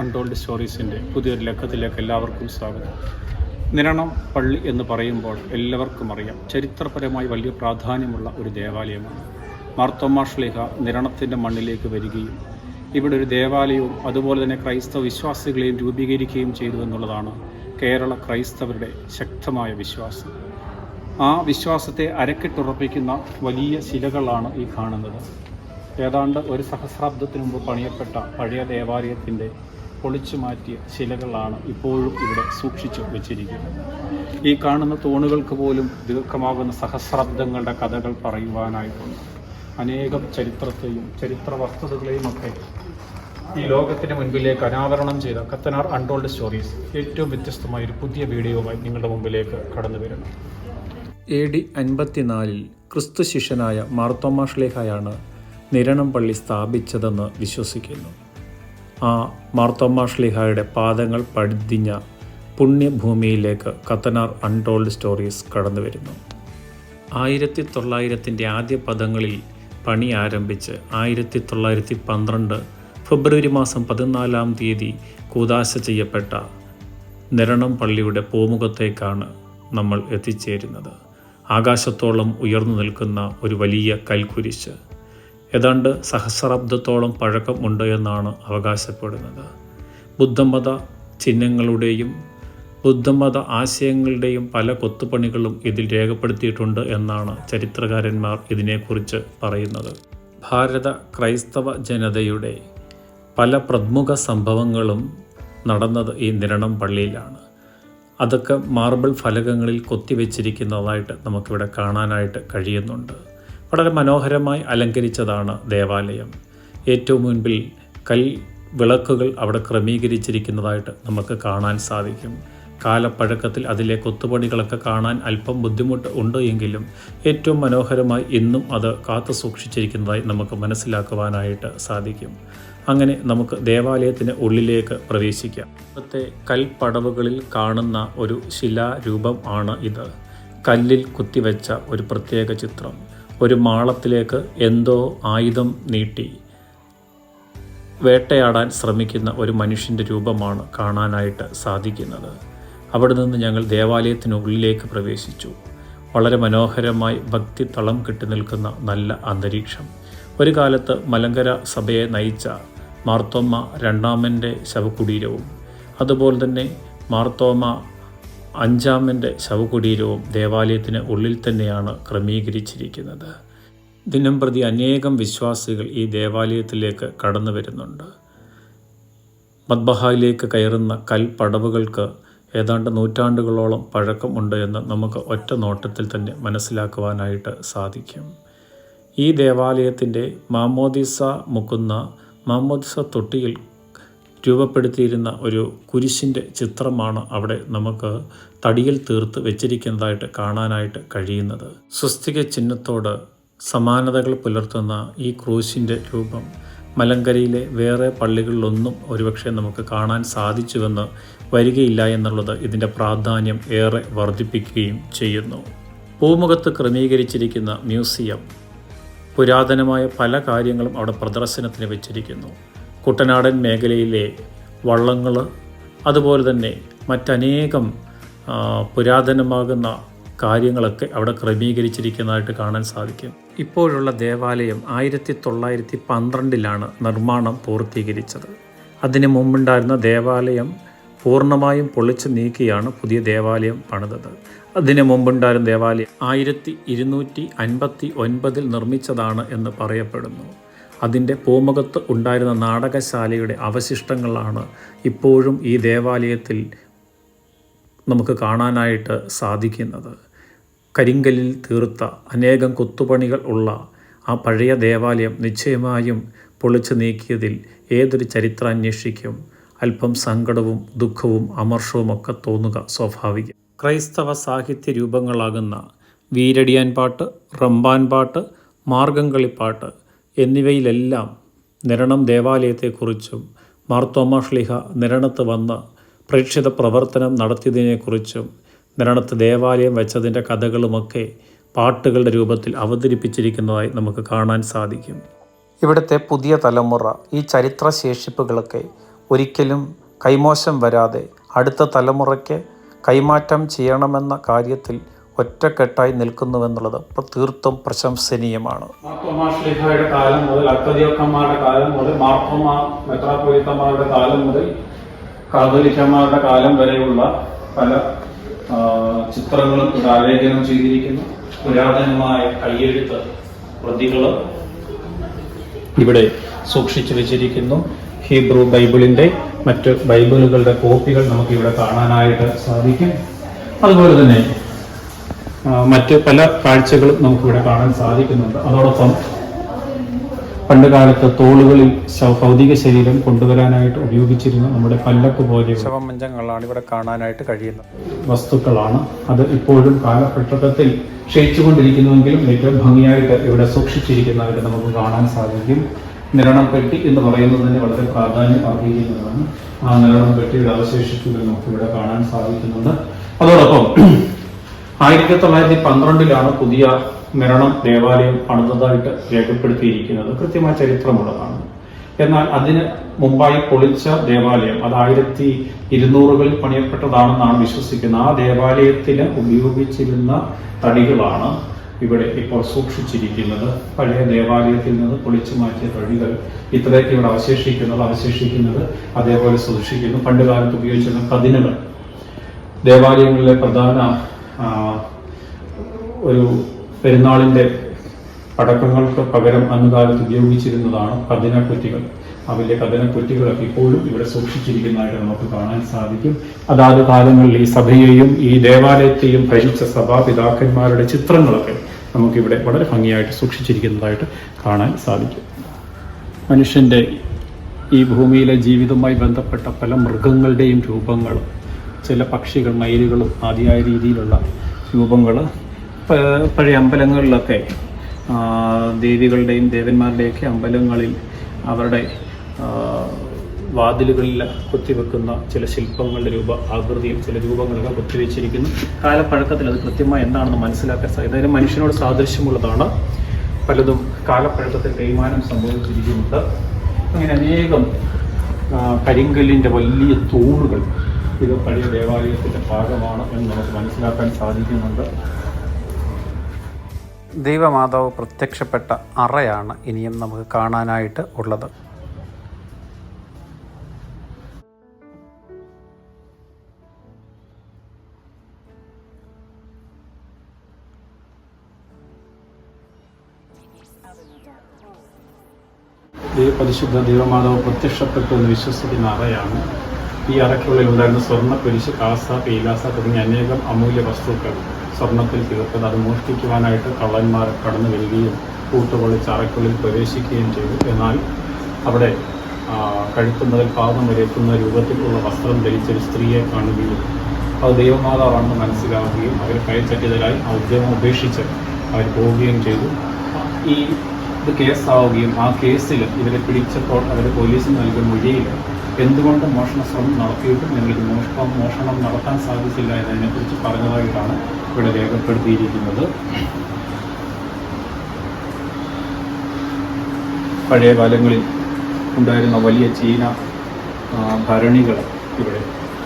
Untold സ്റ്റോറീസിന്റെ പുതിയൊരു ലക്കത്തിലേക്ക് എല്ലാവർക്കും സ്വാഗതം. നിരണം പള്ളി എന്ന് പറയുമ്പോൾ എല്ലാവർക്കും അറിയാം. ചരിത്രപരമായി വലിയ പ്രാധാന്യമുള്ള ഒരു ദേവാലയമാണ്. മാർത്തോമാഷ്ലിഹ നിരണത്തിന്റെ മണ്ണിലേക്ക് വരികയും ഇവിടെ ഒരു ദേവാലയവും അതുപോലെ തന്നെ ക്രൈസ്തവ വിശ്വാസികളെയും രൂപീകരിക്കുകയും ചെയ്തു എന്നുള്ളതാണ് കേരള ക്രൈസ്തവരുടെ ശക്തമായ വിശ്വാസം. ആ വിശ്വാസത്തെ അരക്കിട്ടുറപ്പിക്കുന്ന വലിയ ശിലകളാണ് ഈ കാണുന്നത്. ഏതാണ്ട് ഒരു സഹസ്രാബ്ദത്തിന് മുമ്പ് പണിയപ്പെട്ട പഴയ ദേവാലയത്തിന്റെ പൊളിച്ചു മാറ്റിയ ശിലകളാണ് ഇപ്പോഴും ഇവിടെ സൂക്ഷിച്ചു വെച്ചിരിക്കുന്നത്. ഈ കാണുന്ന തൂണുകൾക്ക് പോലും ദീർഘമാകുന്ന സഹസ്രാബ്ദങ്ങളുടെ കഥകൾ പറയുവാനായിട്ടുണ്ട്. അനേകം ചരിത്രത്തെയും ചരിത്ര വസ്തുതകളെയും ഒക്കെ ഈ ലോകത്തിന് മുൻപിലേക്ക് അനാവരണം ചെയ്ത കത്തനാർ അൺടോൾഡ് സ്റ്റോറീസ് ഏറ്റവും വ്യത്യസ്തമായ ഒരു പുതിയ വീഡിയോയുമായി നിങ്ങളുടെ മുമ്പിലേക്ക് കടന്നു വരുന്നു. എ ഡി അൻപത്തിനാലിൽ ക്രിസ്തു ശിഷ്യനായ മാർത്തോമാഷ്ലേഹയാണ് നിരണം പള്ളി സ്ഥാപിച്ചതെന്ന് വിശ്വസിക്കുന്നു. ആ മാർത്തോമാഷ്ലിഹായുടെ പാദങ്ങൾ പടിഞ്ഞ പുണ്യഭൂമിയിലേക്ക് കത്തനാർ അൺടോൾഡ് സ്റ്റോറീസ് കടന്നു വരുന്നു ആയിരത്തി തൊള്ളായിരത്തിന്റെ ആദ്യ പദങ്ങളിൽ പണി ആരംഭിച്ച് ആയിരത്തി തൊള്ളായിരത്തി പന്ത്രണ്ട് ഫെബ്രുവരി മാസം പതിനാലാം തീയതി കൂതാശ ചെയ്യപ്പെട്ട നിരണം പള്ളിയുടെ പൂമുഖത്തേക്കാണ് നമ്മൾ എത്തിച്ചേരുന്നത്. ആകാശത്തോളം ഉയർന്നു നിൽക്കുന്ന ഒരു വലിയ കൽക്കുരിശ്. ഏതാണ്ട് സഹസ്രാബ്ദത്തോളം പഴക്കം ഉണ്ട് എന്നാണ് അവകാശപ്പെടുന്നത്. ബുദ്ധമത ചിഹ്നങ്ങളുടെയും ബുദ്ധമത ആശയങ്ങളുടെയും പല കൊത്തുപണികളും ഇതിൽ രേഖപ്പെടുത്തിയിട്ടുണ്ട് എന്നാണ് ചരിത്രകാരന്മാർ ഇതിനെക്കുറിച്ച് പറയുന്നത്. ഭാരത ക്രൈസ്തവ ജനതയുടെ പല പ്രമുഖ സംഭവങ്ങളും നടന്നത് ഈ നിരണം പള്ളിയിലാണ്. അതൊക്കെ മാർബിൾ ഫലകങ്ങളിൽ കൊത്തിവെച്ചിരിക്കുന്നതായിട്ട് നമുക്കിവിടെ കാണാനായിട്ട് കഴിയുന്നുണ്ട്. വളരെ മനോഹരമായി അലങ്കരിച്ചതാണ് ദേവാലയം. ഏറ്റവും മുൻപിൽ കൽ വിളക്കുകൾ അവിടെ ക്രമീകരിച്ചിരിക്കുന്നതായിട്ട് നമുക്ക് കാണാൻ സാധിക്കും. കാലപ്പഴക്കത്തിൽ അതിലെ കൊത്തുപണികളൊക്കെ കാണാൻ അല്പം ബുദ്ധിമുട്ട് ഉണ്ട് എങ്കിലും ഏറ്റവും മനോഹരമായി ഇന്നും അത് കാത്തു സൂക്ഷിച്ചിരിക്കുന്നതായി നമുക്ക് മനസ്സിലാക്കുവാനായിട്ട് സാധിക്കും. അങ്ങനെ നമുക്ക് ദേവാലയത്തിന് ഉള്ളിലേക്ക് പ്രവേശിക്കാം. ഇന്നത്തെ കൽപ്പടവുകളിൽ കാണുന്ന ഒരു ശിലാരൂപം ആണ് ഇത്. കല്ലിൽ കുത്തിവെച്ച ഒരു പ്രത്യേക ചിത്രം. ഒരു മാളത്തിലേക്ക് എന്തോ ആയുധം നീട്ടി. വേട്ടയാടാൻ ശ്രമിക്കുന്ന ഒരു മനുഷ്യന്റെ രൂപമാണ് കാണാനായിട്ട് സാധിക്കുന്നത്. അവിടെ നിന്ന് ഞങ്ങൾ ദേവാലയത്തിനുള്ളിലേക്ക് പ്രവേശിച്ചു. വളരെ മനോഹരമായി ഭക്തി തളം കെട്ടി നിൽക്കുന്ന നല്ല അന്തരീക്ഷം. ഒരു കാലത്ത് മലങ്കര സഭയെ നയിച്ച മാർത്തോമ്മ രണ്ടാമന്റെ ശവകുടീരവും അതുപോലെ തന്നെ മാർത്തോമ അഞ്ചാമന്റെ ശവകുടീരവും ദേവാലയത്തിന് ഉള്ളിൽ തന്നെയാണ് ക്രമീകരിച്ചിരിക്കുന്നത്. ദിനം പ്രതി അനേകം വിശ്വാസികൾ ഈ ദേവാലയത്തിലേക്ക് കടന്നു വരുന്നുണ്ട്. മദ്ബഹായിലേക്ക് കയറുന്ന കൽപ്പടവുകൾക്ക് ഏതാണ്ട് നൂറ്റാണ്ടുകളോളം പഴക്കമുണ്ട് എന്ന് നമുക്ക് ഒറ്റ നോട്ടത്തിൽ തന്നെ മനസ്സിലാക്കുവാനായിട്ട് സാധിക്കും. ഈ ദേവാലയത്തിന്റെ മാമോദിസ മുക്കുന്ന മാമോദിസ തൊട്ടിയിൽ രൂപപ്പെടുത്തിയിരുന്ന ഒരു കുരിശിന്റെ ചിത്രമാണ് അവിടെ നമുക്ക് തടിയിൽ തീർത്ത് വെച്ചിരിക്കുന്നതായിട്ട് കാണാനായിട്ട് കഴിയുന്നത്. സ്വസ്തിക ചിഹ്നത്തോട് സമാനതകൾ പുലർത്തുന്ന ഈ ക്രൂശിന്റെ രൂപം മലങ്കരയിലെ വേറെ പള്ളികളിലൊന്നും ഒരുപക്ഷെ നമുക്ക് കാണാൻ സാധിച്ചുവെന്ന് വരികയില്ല എന്നുള്ളത് ഇതിന്റെ പ്രാധാന്യം ഏറെ വർദ്ധിപ്പിക്കുകയും ചെയ്യുന്നു. പൂമുഖത്ത് ക്രമീകരിച്ചിരിക്കുന്ന മ്യൂസിയം പുരാതനമായ പല കാര്യങ്ങളും അവിടെ പ്രദർശനത്തിന് വെച്ചിരിക്കുന്നു. കുട്ടനാടൻ മേഖലയിലെ വള്ളങ്ങൾ അതുപോലെ തന്നെ മറ്റനേകം പുരാതനമാകുന്ന കാര്യങ്ങളൊക്കെ അവിടെ ക്രമീകരിച്ചിരിക്കുന്നതായിട്ട് കാണാൻ സാധിക്കും. ഇപ്പോഴുള്ള ദേവാലയം ആയിരത്തി തൊള്ളായിരത്തി പന്ത്രണ്ടിലാണ് നിർമ്മാണം പൂർത്തീകരിച്ചത്. അതിന് മുമ്പുണ്ടായിരുന്ന ദേവാലയം പൂർണമായും പൊളിച്ചു നീക്കിയാണ് പുതിയ ദേവാലയം പണിതത്. അതിന് മുമ്പുണ്ടായിരുന്ന ദേവാലയം ആയിരത്തി ഇരുന്നൂറ്റി അൻപത്തി ഒൻപതിൽ നിർമ്മിച്ചതാണ് എന്ന് പറയപ്പെടുന്നു. അതിന്റെ പൂമുഖത്ത് ഉണ്ടായിരുന്ന നാടകശാലയുടെ അവശിഷ്ടങ്ങളാണ് ഇപ്പോഴും ഈ ദേവാലയത്തിൽ നമുക്ക് കാണാനായിട്ട് സാധിക്കുന്നത്. കരിങ്കല്ലിൽ തീർത്ത അനേകം കൊത്തുപണികൾ ഉള്ള ആ പഴയ ദേവാലയം നിശ്ചയമായും പൊളിച്ചു നീക്കിയതിൽ ഏതൊരു ചരിത്രാന്വേഷിക്കും അല്പം സങ്കടവും ദുഃഖവും അമർഷവുമൊക്കെ തോന്നുക സ്വാഭാവികം. ക്രൈസ്തവ സാഹിത്യ രൂപങ്ങളാകുന്ന വീരടിയാൻ പാട്ട് റമ്പാൻ പാട്ട് മാർഗംകളിപ്പാട്ട് എന്നിവയിലെല്ലാം നിരണം ദേവാലയത്തെക്കുറിച്ചും മാർത്തോമ ശ്ലിഹ നിരണത്ത് വന്ന് പ്രേക്ഷിത പ്രവർത്തനം നടത്തിയതിനെക്കുറിച്ചും നിരണത്ത് ദേവാലയം വെച്ചതിന്റെ കഥകളുമൊക്കെ പാട്ടുകളുടെ രൂപത്തിൽ അവതരിപ്പിച്ചിരിക്കുന്നതായി നമുക്ക് കാണാൻ സാധിക്കും. ഇവിടുത്തെ പുതിയ തലമുറ ഈ ചരിത്ര ശേഷിപ്പുകളൊക്കെ ഒരിക്കലും കൈമോശം വരാതെ അടുത്ത തലമുറയ്ക്ക് കൈമാറ്റം ചെയ്യണമെന്ന കാര്യത്തിൽ ഒറ്റക്കെട്ടായി നിൽക്കുന്നുവെന്നുള്ളത് തീർത്തും പ്രശംസനീയമാണ്. മാർത്തോമാശ്ലിഹയുടെ കാലം മുതൽ അക്കദിയോക്കന്മാരുടെ കാലം മുതൽ മാർത്തോമ മെത്രാപ്പൊലിത്തന്മാരുടെ കാലം മുതൽ കാതോലിക്കന്മാരുടെ കാലം വരെയുള്ള പല ചിത്രങ്ങളും ഇവിടെ ആലേഖനം ചെയ്തിരിക്കുന്നു. പുരാതനമായ കയ്യെഴുത്ത് പ്രതികൾ ഇവിടെ സൂക്ഷിച്ചു വെച്ചിരിക്കുന്നു. ഹീബ്രു ബൈബിളിന്റെ മറ്റ് ബൈബിളുകളുടെ കോപ്പികൾ നമുക്ക് ഇവിടെ കാണാനായിട്ട് സാധിക്കും. അതുപോലെ തന്നെ മറ്റ് പല കാഴ്ചകളും നമുക്കിവിടെ കാണാൻ സാധിക്കുന്നുണ്ട്. അതോടൊപ്പം പണ്ട് കാലത്ത് തോളുകളിൽ ഭൗതിക ശരീരം കൊണ്ടുവരാനായിട്ട് ഉപയോഗിച്ചിരുന്ന നമ്മുടെ പല്ലക്ക് പോലെ ശവമഞ്ചങ്ങളാണ് ഇവിടെ കാണാനായിട്ട് കഴിയുന്നത്. വസ്തുക്കളാണ്. അത് ഇപ്പോഴും കാലഘട്ടത്തിൽ ക്ഷയിച്ചുകൊണ്ടിരിക്കുന്നുവെങ്കിലും ഏറ്റവും ഭംഗിയായിട്ട് ഇവിടെ സൂക്ഷിച്ചിരിക്കുന്നതായിട്ട് നമുക്ക് കാണാൻ സാധിക്കും. നിരണം പെട്ടി എന്ന് പറയുന്നത് തന്നെ വളരെ പ്രാധാന്യം അർഹിക്കുന്നതാണ്. ആ നിരണം പെട്ടിയുടെ അവശേഷിപ്പുകൾ നമുക്ക് ഇവിടെ കാണാൻ സാധിക്കുന്നുണ്ട്. അതോടൊപ്പം ആയിരത്തി തൊള്ളായിരത്തി പന്ത്രണ്ടിലാണ് പുതിയ മരണം ദേവാലയം പണിതതായിട്ട് രേഖപ്പെടുത്തിയിരിക്കുന്നത്. കൃത്യമായ ചരിത്രമുള്ളതാണ്. എന്നാൽ അതിന് മുമ്പായി പൊളിച്ച ദേവാലയം അത് ആയിരത്തി ഇരുന്നൂറുകളിൽ പണിയപ്പെട്ടതാണെന്നാണ് വിശ്വസിക്കുന്നത്. ആ ദേവാലയത്തിന് ഉപയോഗിച്ചിരുന്ന തടികളാണ് ഇവിടെ ഇപ്പോൾ സൂക്ഷിച്ചിരിക്കുന്നത്. പഴയ ദേവാലയത്തിൽ നിന്ന് പൊളിച്ചു മാറ്റിയ തടികൾ ഇത്രയൊക്കെ ഇവിടെ അവശേഷിക്കുന്നത് അവശേഷിക്കുന്നത് അതേപോലെ സൂക്ഷിക്കുന്നു. പണ്ട് കാലത്ത് ഉപയോഗിച്ചിരുന്ന കതിനുകൾ. ദേവാലയങ്ങളിലെ പ്രധാന ഒരു പെരുന്നാളിന്റെ പടക്കങ്ങൾക്ക് പകരം അന്നുകാലത്ത് ഉപയോഗിച്ചിരുന്നതാണ് കഥനക്കുറ്റികൾ. ആ വലിയ കതിനക്കുറ്റികളൊക്കെ ഇപ്പോഴും ഇവിടെ സൂക്ഷിച്ചിരിക്കുന്നതായിട്ട് നമുക്ക് കാണാൻ സാധിക്കും. അതാത് കാലങ്ങളിൽ ഈ സഭയെയും ഈ ദേവാലയത്തെയും ഭരിച്ച സഭാപിതാക്കന്മാരുടെ ചിത്രങ്ങളൊക്കെ നമുക്കിവിടെ വളരെ ഭംഗിയായിട്ട് സൂക്ഷിച്ചിരിക്കുന്നതായിട്ട് കാണാൻ സാധിക്കും. മനുഷ്യന്റെ ഈ ഭൂമിയിലെ ജീവിതവുമായി ബന്ധപ്പെട്ട പല മൃഗങ്ങളുടെയും രൂപങ്ങൾ ചില പക്ഷികൾ മയിലുകളും ആദ്യമായ രീതിയിലുള്ള രൂപങ്ങൾ പഴയ അമ്പലങ്ങളിലൊക്കെ ദേവികളുടെയും ദേവന്മാരുടെയൊക്കെ അമ്പലങ്ങളിൽ അവരുടെ വാതിലുകളിൽ കൊത്തിവെക്കുന്ന ചില ശില്പങ്ങളുടെ രൂപ ആകൃതിയിൽ ചില രൂപങ്ങളൊക്കെ കുത്തിവെച്ചിരിക്കുന്നു. കാലപ്പഴക്കത്തിൽ അത് കൃത്യമായി എന്താണെന്ന് മനസ്സിലാക്കാൻ സാധിക്കും. അതായത് മനുഷ്യനോട് സാദൃശ്യമുള്ളതാണ്. പലതും കാലപ്പഴക്കത്തിൽ തേയ്മാനം സംഭവിച്ചിരിക്കുന്നുണ്ട്. അങ്ങനെ അനേകം കരിങ്കല്ലിന്റെ വലിയ തൂണുകൾ ഇത് പഴയ ദേവാലയത്തിന്റെ ഭാഗമാണ് എന്ന് നമുക്ക് മനസ്സിലാക്കാൻ സാധിക്കുന്നുണ്ട്. ദൈവമാതാവ് പ്രത്യക്ഷപ്പെട്ട അറയാണ് ഇനിയും നമുക്ക് കാണാനായിട്ട് ഉള്ളത്. പരിശുദ്ധ ദൈവമാതാവ് പ്രത്യക്ഷപ്പെട്ടു എന്ന് വിശ്വസിക്കുന്ന അറയാണ്. ഈ അറയ്ക്കുള്ളിൽ ഉണ്ടായിരുന്ന സ്വർണ കുരിശ് കാസ പീലാസ തുടങ്ങിയ അനേകം അമൂല്യ വസ്തുക്കൾ സ്വർണത്തിൽ തീർത്തത്. അത് മോഷ്ടിക്കുവാനായിട്ട് കള്ളന്മാർ കടന്നു വരികയും കൂട്ടുപൊളിച്ച് അറയ്ക്കുള്ളിൽ പ്രവേശിക്കുകയും ചെയ്തു. എന്നാൽ അവിടെ കഴുത്തു മുതൽ പാദം വരെ എത്തുന്ന രൂപത്തിലുള്ള വസ്ത്രം ധരിച്ച ഒരു സ്ത്രീയെ കാണുകയും അത് ദൈവമാതാവാണെന്ന് മനസ്സിലാവുകയും അവർ കയറ്ററ്റിയതായി ആ ഉദ്യമം ഉപേക്ഷിച്ച് അവർ പോവുകയും ചെയ്തു. ഈ ഇത് കേസാവുകയും ആ കേസിൽ ഇവരെ പിടിച്ചപ്പോൾ അവർ പോലീസിന് നൽകിയ മൊഴിയിൽ എന്തുകൊണ്ട് മോഷണ ശ്രമം നടത്തിയിട്ടും നിങ്ങൾക്ക് മോഷണം മോഷണം നടത്താൻ സാധിച്ചില്ല എന്നതിനെക്കുറിച്ച് പറഞ്ഞതായിട്ടാണ് ഇവിടെ രേഖപ്പെടുത്തിയിരിക്കുന്നത്. പഴയ കാലങ്ങളിൽ ഉണ്ടായിരുന്ന വലിയ ചീന ഭരണികൾ ഇവിടെ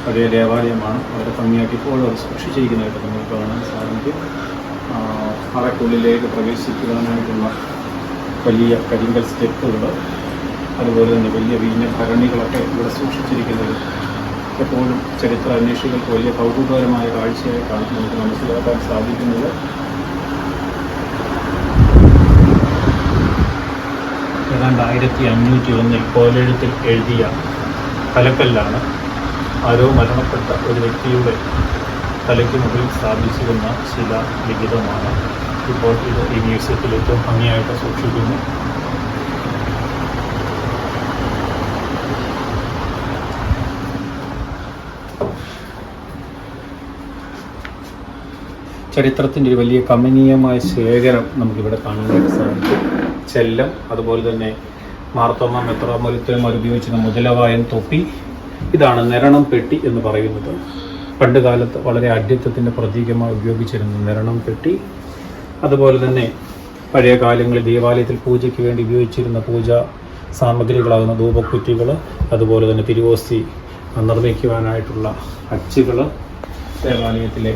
പഴയ ദേവാലയമാണ്. വളരെ ഭംഗിയാക്കി ഇപ്പോൾ അവർ സൂക്ഷിച്ചിരിക്കുന്നതായിട്ട് നമുക്ക് കാണാൻ സാധിക്കും. അറക്കുള്ളിലേക്ക് പ്രവേശിക്കുവാനായിട്ടുള്ള വലിയ കരിങ്കൽ സ്റ്റെപ്പുകൾ അതുപോലെ തന്നെ വലിയ വീഞ്ഞ ഭരണികളൊക്കെ ഇവിടെ സൂക്ഷിച്ചിരിക്കുന്നത്. എപ്പോഴും ചരിത്ര അന്വേഷികൾക്ക് വലിയ കൗതുകകരമായ കാഴ്ചയായിട്ടാണ് നമുക്ക് മനസ്സിലാക്കാൻ സാധിക്കുന്നത്. ഏതാണ്ട് ആയിരത്തി അഞ്ഞൂറ്റി ഒന്നിൽ കോലെഴുത്തിൽ എഴുതിയ തലക്കല്ലാണ് ആരോ മരണപ്പെട്ട ഒരു വ്യക്തിയുടെ തലയ്ക്ക് മുകളിൽ സ്ഥാപിച്ചിരുന്ന ശില ലിഖിതമാണ് ഇപ്പോൾ ഇത് ഈ മ്യൂസിയത്തിൽ ഏറ്റവും ഭംഗിയായിട്ട് സൂക്ഷിക്കുന്നു. ചരിത്രത്തിന്റെ ഒരു വലിയ കമനീയമായ ശേഖരം നമുക്കിവിടെ കാണാനായിട്ട് സാധിക്കും. ചെല്ലം അതുപോലെ തന്നെ മാർത്തോമ മെത്രാമൊലിത്തന്മാർ ഉപയോഗിച്ചിരുന്ന മുതലവായൻ തൊപ്പി. ഇതാണ് നിരണം പെട്ടി എന്ന് പറയുന്നത്. പണ്ട് കാലത്ത് വളരെ അഡ്യത്വത്തിന്റെ പ്രതീകമായി ഉപയോഗിച്ചിരുന്ന നിരണം പെട്ടി. അതുപോലെ തന്നെ പഴയ കാലങ്ങളിൽ ദേവാലയത്തിൽ പൂജയ്ക്ക് വേണ്ടി ഉപയോഗിച്ചിരുന്ന പൂജ സാമഗ്രികളാകുന്ന ധൂപക്കുറ്റികൾ അതുപോലെ തന്നെ തിരുവോസ്തി നിർമ്മിക്കുവാനായിട്ടുള്ള അച്ചുകൾ ദേവാലയത്തിലെ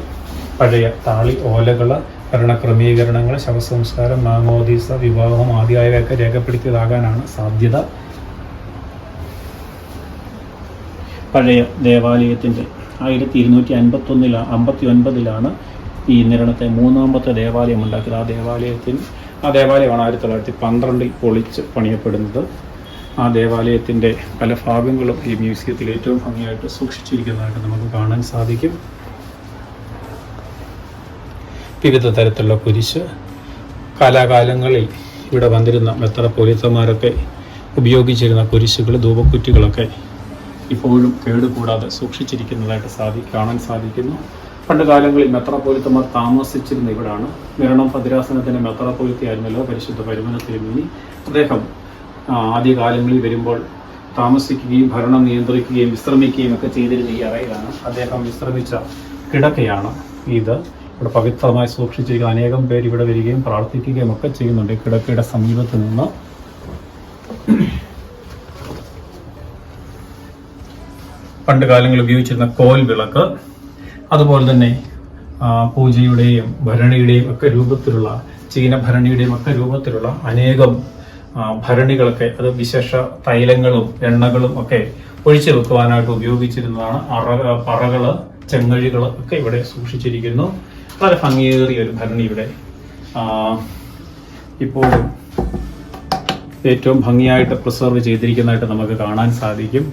പഴയ താളി ഓലകൾ ഭരണക്രമീകരണങ്ങൾ ശവസംസ്കാരം മാമോദീസ വിവാഹം ആദ്യമായവയൊക്കെ രേഖപ്പെടുത്തിയതാകാനാണ് സാധ്യത. പഴയ ദേവാലയത്തിന്റെ ആയിരത്തി ഇരുന്നൂറ്റി അൻപത്തൊന്നിലാണ് അമ്പത്തി ഒൻപതിലാണ് ഈ നിരണത്തെ മൂന്നാമത്തെ ദേവാലയം ഉണ്ടാക്കിയത്. ആ ദേവാലയത്തിന് ആ ദേവാലയമാണ് ആയിരത്തി തൊള്ളായിരത്തി പന്ത്രണ്ടിൽ പൊളിച്ച് പണിയപ്പെടുന്നത്. ആ ദേവാലയത്തിന്റെ പല ഭാഗങ്ങളും ഈ മ്യൂസിയത്തിൽ ഏറ്റവും ഭംഗിയായിട്ട് സൂക്ഷിച്ചിരിക്കുന്നതായിട്ട് നമുക്ക് കാണാൻ സാധിക്കും. വിവിധ തരത്തിലുള്ള കുരിശ് കാലാകാലങ്ങളിൽ ഇവിടെ വന്നിരുന്ന മെത്രപ്പോലിത്തമാരൊക്കെ ഉപയോഗിച്ചിരുന്ന കുരിശുകൾ ധൂപക്കുറ്റികളൊക്കെ ഇപ്പോഴും കേടുകൂടാതെ സൂക്ഷിച്ചിരിക്കുന്നതായിട്ട് സാധി കാണാൻ സാധിക്കുന്നു. പണ്ട് കാലങ്ങളിൽ മെത്രാപോലിത്തമാർ താമസിച്ചിരുന്ന ഇവിടാണ്. നിരണം ഭദ്രാസനത്തിന്റെ മെത്രാപോലിത്തയായിരുന്നല്ലോ പരിശുദ്ധ പരിമല തിരുമേനി അദ്ദേഹം ആദ്യകാലങ്ങളിൽ വരുമ്പോൾ താമസിക്കുകയും ഭരണം നിയന്ത്രിക്കുകയും വിശ്രമിക്കുകയും ഒക്കെ ചെയ്തിരുന്ന ഈ അറയിലാണ്. അദ്ദേഹം വിശ്രമിച്ച കിടക്കയാണ് ഇത്. ഇവിടെ പവിത്രമായി സൂക്ഷിച്ചിരിക്കുന്ന അനേകം പേര് ഇവിടെ വരികയും പ്രാർത്ഥിക്കുകയും ഒക്കെ ചെയ്യുന്നുണ്ട്. കിടക്കയുടെ സമീപത്ത് നിന്ന്. പണ്ട് കാലങ്ങളിൽ ഉപയോഗിച്ചിരുന്ന കോൽ വിളക്ക് അതുപോലെ തന്നെ പൂജയുടെയും ഭരണിയുടെയും ഒക്കെ രൂപത്തിലുള്ള ചീന ഭരണിയുടെയും ഒക്കെ രൂപത്തിലുള്ള അനേകം ഭരണികളൊക്കെ അത് വിശേഷ തൈലങ്ങളും എണ്ണകളും ഒക്കെ ഒഴിച്ചു വെക്കുവാനായിട്ട് ഉപയോഗിച്ചിരുന്നതാണ്. അറ പറകൾ ചെങ്ങഴികൾ ഒക്കെ ഇവിടെ സൂക്ഷിച്ചിരിക്കുന്നു. വളരെ ഭംഗിയേറിയ ഒരു ഭരണി ഇവിടെ. ഇപ്പോഴും ഏറ്റവും ഭംഗിയായിട്ട് പ്രിസർവ് ചെയ്തിരിക്കുന്നതായിട്ട് നമുക്ക് കാണാൻ സാധിക്കും.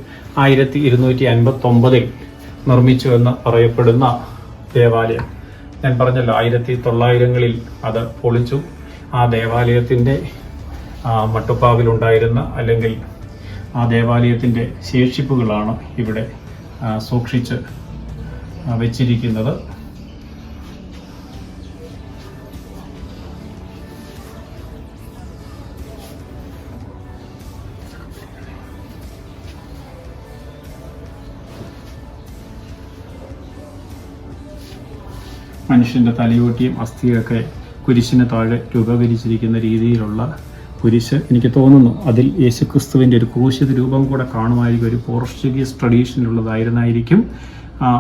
ആയിരത്തി ഇരുന്നൂറ്റി അൻപത്തി ഒമ്പതിൽ നിർമ്മിച്ചു എന്ന് പറയപ്പെടുന്ന ദേവാലയം. ഞാൻ പറഞ്ഞല്ലോ ആയിരത്തി തൊള്ളായിരങ്ങളിൽ അത് പൊളിച്ചു. ആ ദേവാലയത്തിന്റെ മട്ടുപ്പാവിലുണ്ടായിരുന്ന അല്ലെങ്കിൽ ആ ദേവാലയത്തിന്റെ ശേഷിപ്പുകളാണ് ഇവിടെ സൂക്ഷിച്ച് വെച്ചിരിക്കുന്നത്. മനുഷ്യന്റെ തലയോട്ടിയും അസ്ഥിയൊക്കെ കുരിശിന് താഴെ രൂപീകരിച്ചിരിക്കുന്ന രീതിയിലുള്ള കുരിശ് എനിക്ക് തോന്നുന്നു. അതിൽ യേശുക്രിസ്തുവിന്റെ ഒരു ക്രൂശിത രൂപം കൂടെ കാണുമായിരിക്കും. ഒരു പോർച്ചുഗീസ് ട്രഡീഷനിലുള്ളതായിരുന്നായിരിക്കും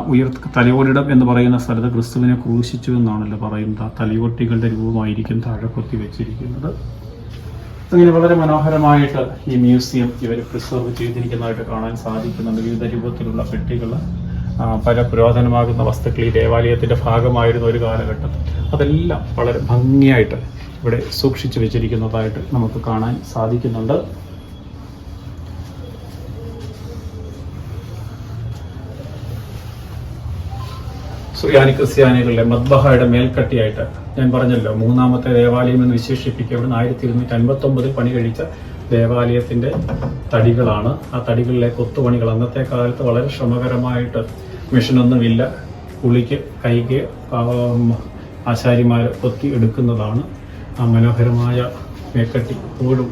ഉയർ തലയോടിടം എന്ന് പറയുന്ന സ്ഥലത്ത് ക്രിസ്തുവിനെ ക്രൂശിച്ചു എന്നാണല്ലോ പറയുന്നത്. ആ തലയോട്ടികളുടെ രൂപമായിരിക്കും താഴെ കൊത്തി വെച്ചിരിക്കുന്നത്. അങ്ങനെ വളരെ മനോഹരമായിട്ട് ഈ മ്യൂസിയം ഇവർ പ്രിസർവ് ചെയ്തിരിക്കുന്നതായിട്ട് കാണാൻ സാധിക്കുന്നുണ്ട്. വിവിധ രൂപത്തിലുള്ള പെട്ടികൾ പല പുരാതനമാകുന്ന വസ്തുക്കൾ ഈ ദേവാലയത്തിന്റെ ഭാഗമായിരുന്ന ഒരു കാലഘട്ടം. അതെല്ലാം വളരെ ഭംഗിയായിട്ട് ഇവിടെ സൂക്ഷിച്ചു വെച്ചിരിക്കുന്നതായിട്ട് നമുക്ക് കാണാൻ സാധിക്കുന്നുണ്ട്. സുറിയാനി ക്രിസ്ത്യാനികളുടെ മദ്ബഹയുടെ മേൽക്കട്ടിയായിട്ട് ഞാൻ പറഞ്ഞല്ലോ മൂന്നാമത്തെ ദേവാലയം എന്ന് വിശേഷിപ്പിക്കപ്പെടുന്ന ആയിരത്തി ഇരുന്നൂറ്റി അൻപത്തി ഒമ്പതിൽ പണി കഴിച്ച ദേവാലയത്തിന്റെ തടികളാണ്. ആ തടികളിലെ കൊത്തുപണികൾ അന്നത്തെ കാലത്ത് വളരെ ശ്രമകരമായിട്ട് മിഷനൊന്നുമില്ല കുളിക്ക് കൈക്ക് ആശാരിമാർ കൊത്തി എടുക്കുന്നതാണ് ആ മനോഹരമായ മേക്കട്ടി പോലും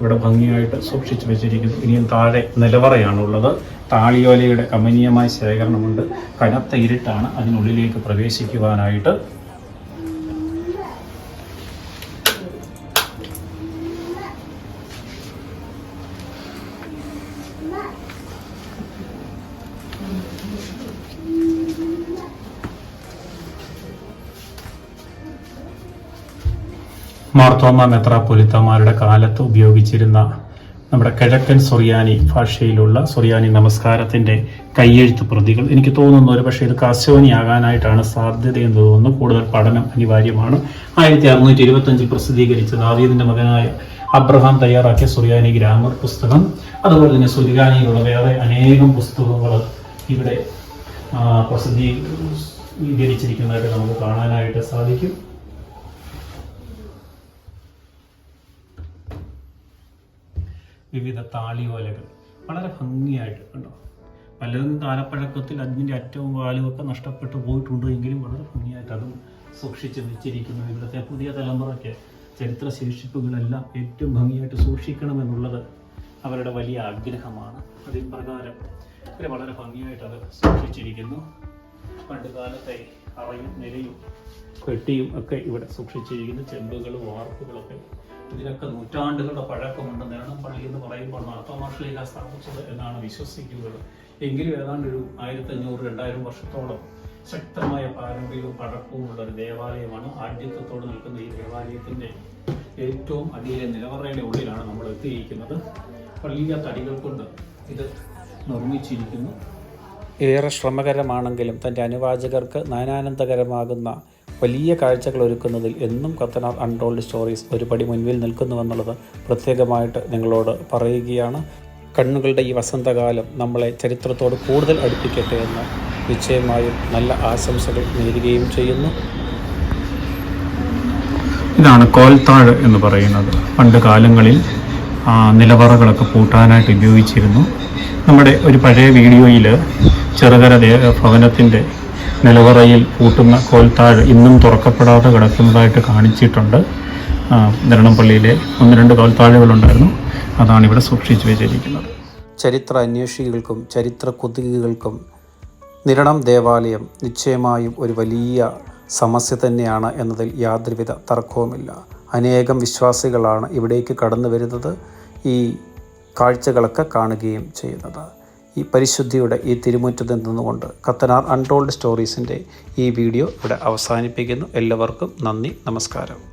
ഇവിടെ ഭംഗിയായിട്ട് സൂക്ഷിച്ചു വെച്ചിരിക്കുന്നു. ഇനിയും താഴെ നിലവറയാണുള്ളത്. താളിയോലയുടെ കമനീയമായ ശേഖരണമുണ്ട്. കനത്ത ഇരുട്ടാണ് അതിനുള്ളിലേക്ക് പ്രവേശിക്കുവാനായിട്ട് മാർത്തോമ മെത്രാപ്പൊലിത്തമാരുടെ കാലത്ത് ഉപയോഗിച്ചിരുന്ന നമ്മുടെ കിഴക്കൻ സൊറിയാനി ഭാഷയിലുള്ള സൊറിയാനി നമസ്കാരത്തിന്റെ കയ്യെഴുത്ത് പ്രതികൾ. എനിക്ക് തോന്നുന്നു ഒരു പക്ഷേ ഇത് കാശോനി ആകാനായിട്ടാണ് സാധ്യതയെന്ന് തോന്നുന്നു. കൂടുതൽ പഠനം അനിവാര്യമാണ്. ആയിരത്തി അറുന്നൂറ്റി ഇരുപത്തി അഞ്ചിൽ പ്രസിദ്ധീകരിച്ച ദാവീദിന്റെ മകനായ അബ്രഹാം തയ്യാറാക്കിയ സുറിയാനി ഗ്രാമർ പുസ്തകം. അതുപോലെ തന്നെ സുറിയാനിയിലുള്ള വേറെ അനേകം പുസ്തകങ്ങൾ ഇവിടെ പ്രസിദ്ധീകരിച്ചിരിക്കുന്നതായിട്ട് നമുക്ക് കാണാനായിട്ട് സാധിക്കും. വിവിധ താളിയോലകൾ. വളരെ ഭംഗിയായിട്ട് കണ്ടോ? പലതും കാലപ്പഴക്കത്തിൽ അതിന്റെ അറ്റവും വാലും ഒക്കെ നഷ്ടപ്പെട്ടു പോയിട്ടുണ്ട് എങ്കിലും വളരെ ഭംഗിയായിട്ട് അതും സൂക്ഷിച്ച് വെച്ചിരിക്കുന്നു ഇവിടുത്തെ പുതിയ തലമുറയ്ക്ക്. ചരിത്ര ശേഷിപ്പുകളെല്ലാം ഏറ്റവും ഭംഗിയായിട്ട് സൂക്ഷിക്കണമെന്നുള്ളത് അവരുടെ വലിയ ആഗ്രഹമാണ്. അതിൻ പ്രകാരം വളരെ ഭംഗിയായിട്ട് അത് സൂക്ഷിച്ചിരിക്കുന്നു. പണ്ട് കാലത്തെ അറയും നിലയും പെട്ടിയും ഒക്കെ ഇവിടെ സൂക്ഷിച്ചിരിക്കുന്നു. ചെമ്പുകളും വാർപ്പുകളൊക്കെ ഇതിനൊക്കെ നൂറ്റാണ്ടുകളുടെ പഴക്കമുണ്ട്. നേരണം പള്ളി എന്ന് പറയുമ്പോൾ മാർത്തോമാശ്ലീല സ്ഥാപിച്ചത് എന്നാണ് വിശ്വസിക്കുന്നത്. എങ്കിലും ഏതാണ്ട് ഒരു ആയിരത്തി അഞ്ഞൂറ് രണ്ടായിരം വർഷത്തോളം ശക്തമായ പാരമ്പര്യവും പഴക്കവുമുള്ള ഒരു ദേവാലയമാണ് ആഢ്യത്വത്തോട് നിൽക്കുന്ന ഈ ദേവാലയത്തിന്റെ ഏറ്റവും അടിയിലെ നിലവറയുടെ ഉള്ളിലാണ് നമ്മൾ എത്തിയിരിക്കുന്നത്. വലിയ തടികൾ കൊണ്ട് ഇത് നിർമ്മിച്ചിരിക്കുന്നു. ഏറെ ശ്രമകരമാണെങ്കിലും തന്റെ അനുവാചകർക്ക് നയനാനന്ദകരമാകുന്ന വലിയ കാഴ്ചകൾ ഒരുക്കുന്നതിൽ എന്നും കത്തനാർ അൺടോൾഡ് സ്റ്റോറീസ് ഒരുപടി മുൻപിൽ നിൽക്കുന്നുവെന്നുള്ളത് പ്രത്യേകമായിട്ട് നിങ്ങളോട് പറയുകയാണ്. കണ്ണുകളുടെ ഈ വസന്തകാലം നമ്മളെ ചരിത്രത്തോട് കൂടുതൽ അടുപ്പിക്കട്ടെ എന്ന് നിശ്ചയമായും നല്ല ആശംസകൾ നേരുകയും ചെയ്യുന്നു. ഇതാണ് കോൽത്താഴ് എന്ന് പറയുന്നത്. പണ്ട് കാലങ്ങളിൽ നിലവറകളൊക്കെ പൂട്ടാനായിട്ട് ഉപയോഗിച്ചിരുന്നു. നമ്മുടെ ഒരു പഴയ വീഡിയോയിൽ ചെറുകര ഭവനത്തിന്റെ നിലവറയിൽ പൂട്ടുന്ന കോൽത്താഴ് ഇന്നും തുറക്കപ്പെടാതെ കിടക്കുന്നതായിട്ട് കാണിച്ചിട്ടുണ്ട്. ആ, നിരണംപള്ളിയിലെ ഒന്ന് രണ്ട് കോൽത്താഴുകളുണ്ടായിരുന്നു. അതാണ് ഇവിടെ സൂക്ഷിച്ചു വെച്ചിരിക്കുന്നത്. ചരിത്ര അന്വേഷികൾക്കും ചരിത്ര കൊതുകുകൾക്കും നിരണം ദേവാലയം നിശ്ചയമായും ഒരു വലിയ സമസ്യ തന്നെയാണ് എന്നതിൽ യാതൊരുവിധ തർക്കവുമില്ല. അനേകം വിശ്വാസികളാണ് ഇവിടേക്ക് കടന്നു വരുന്നത് ഈ കാഴ്ചകളൊക്കെ കാണുകയും ചെയ്യുന്നത്. ഈ പരിശുദ്ധിയുടെ ഈ തിരുമുറ്റത്ത് നിന്നുകൊണ്ട് കത്തനാർ അൺടോൾഡ് സ്റ്റോറീസിന്റെ ഈ വീഡിയോ ഇവിടെ അവസാനിപ്പിക്കുന്നു. എല്ലാവർക്കും നന്ദി നമസ്കാരം.